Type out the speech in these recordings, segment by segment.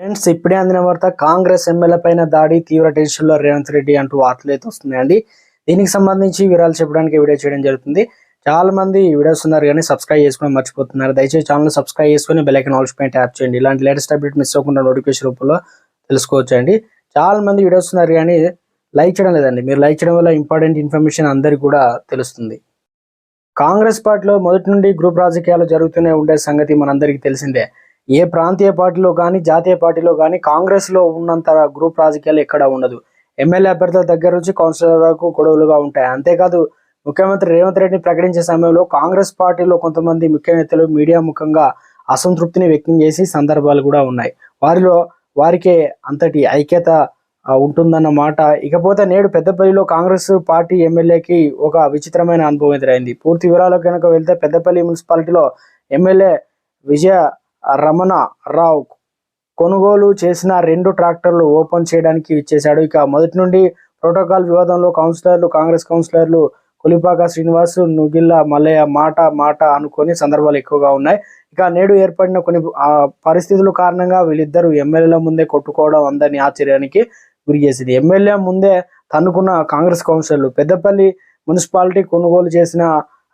Friends ఇప్పుడే అందిన వార్త కాంగ్రెస్ ఎమ్మెల్యే పైన దాడి తీవ్ర టెన్షన్లో రేవంత్ రెడ్డి అంటూ వార్తలు అయితే వస్తున్నాయండి. దీనికి సంబంధించి వివరాలు చెప్పడానికి వీడియో చేయడం జరుగుతుంది. చాలా మంది వీడియోస్ ఉన్నారు కానీ సబ్స్క్రైబ్ చేసుకుని మర్చిపోతున్నారు. దయచేసి ఛానల్ సబ్స్క్రైబ్ చేసుకుని బెల్లైకన్ ఆల్స్ పైన ట్యాప్ చేయండి. ఇలాంటి లేటెస్ట్ అప్డేట్ మిస్ అవ్వకుండా నోటిఫికేషన్ రూపంలో తెలుసుకోవచ్చు అండి చాలా మంది వీడియోస్ ఉన్నారు కానీ లైక్ చేయడం లేదండి. మీరు లైక్ చేయడం వల్ల ఇంపార్టెంట్ ఇన్ఫర్మేషన్ అందరికి కూడా తెలుస్తుంది. కాంగ్రెస్ పార్టీలో మొదటి నుండి గ్రూప్ రాజకీయాలు జరుగుతూనే ఉండే సంగతి మనందరికీ తెలిసిందే. ఏ ప్రాంతీయ పార్టీలో కానీ జాతీయ పార్టీలో కానీ కాంగ్రెస్లో ఉన్నంత గ్రూప్ రాజకీయాలు ఎక్కడ ఉండదు. ఎమ్మెల్యే అభ్యర్థుల దగ్గర నుంచి కౌన్సిలర్ వరకు గొడవలుగా ఉంటాయి. అంతేకాదు ముఖ్యమంత్రి రేవంత్ రెడ్డిని ప్రకటించే సమయంలో కాంగ్రెస్ పార్టీలో కొంతమంది ముఖ్య నేతలు మీడియా ముఖంగా అసంతృప్తిని వ్యక్తం చేసి సందర్భాలు కూడా ఉన్నాయి. వారిలో వారికే అంతటి ఐక్యత ఉంటుందన్నమాట ఉంటుందన్న మాట. ఇకపోతే నేడు పెద్దపల్లిలో కాంగ్రెస్ పార్టీ ఎమ్మెల్యేకి ఒక విచిత్రమైన అనుభవం ఎదురైంది. పూర్తి వివరాలు కనుక వెళ్తే పెద్దపల్లి మున్సిపాలిటీలో ఎమ్మెల్యే విజయ రమణ రావు కొనుగోలు చేసిన రెండు ట్రాక్టర్లు ఓపెన్ చేయడానికి ఇచ్చేశాడు. ఇక మొదటి నుండి ప్రోటోకాల్ వివాదంలో కౌన్సిలర్లు కాంగ్రెస్ కౌన్సిలర్లు కులిపాక శ్రీనివాస్ నుగిల్ల మల్లయ్య మాట మాట అనుకొని సందర్భాలు ఎక్కువగా ఉన్నాయి. ఇక నేడు ఏర్పడిన కొన్ని పరిస్థితుల కారణంగా వీళ్ళిద్దరూ ఎమ్మెల్యేల ముందే కొట్టుకోవడం అందరినీ ఆశ్చర్యానికి గురి చేసింది. ఎమ్మెల్యే ముందే తన్నుకున్న కాంగ్రెస్ కౌన్సిలర్లు పెద్దపల్లి మున్సిపాలిటీ కొనుగోలు చేసిన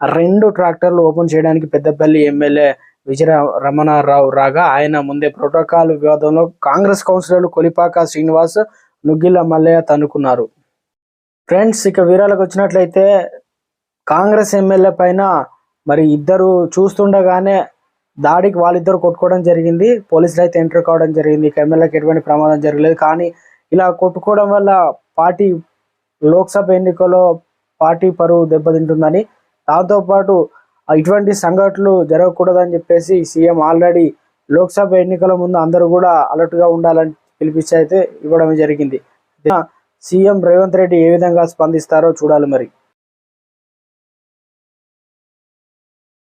రెండు ట్రాక్టర్లు ఓపెన్ చేయడానికి పెద్దపల్లి ఎమ్మెల్యే విజయరమణారావు రాగా ఆయన ముందే ప్రోటోకాల్ వివాదంలో కాంగ్రెస్ కౌన్సిలర్లు కొలిపాక శ్రీనివాస్ నుగ్గిల మల్లయ్య తనుకున్నారు ఫ్రెండ్స్ ఇక వీరాలకు వచ్చినట్లయితే కాంగ్రెస్ ఎమ్మెల్యే పైన మరి ఇద్దరు చూస్తుండగానే దాడికి వాళ్ళిద్దరు కొట్టుకోవడం జరిగింది. పోలీసులు అయితే ఎంటర్ కావడం జరిగింది. ఇక ఎమ్మెల్యేకి ఎటువంటి ప్రమాదం జరగలేదు. కానీ ఇలా కొట్టుకోవడం వల్ల పార్టీ లోక్సభ ఎన్నికల్లో పార్టీ పరువు దెబ్బతింటుందని. దాంతోపాటు ఇటువంటి సంఘటనలు జరగకూడదని చెప్పేసి సీఎం ఆల్రెడీ లోక్సభ ఎన్నికల ముందు అందరూ కూడా అలర్ట్గా ఉండాలని పిలిపించి అయితే ఇవ్వడం జరిగింది. సీఎం రేవంత్ రెడ్డి ఏ విధంగా స్పందిస్తారో చూడాలి మరి.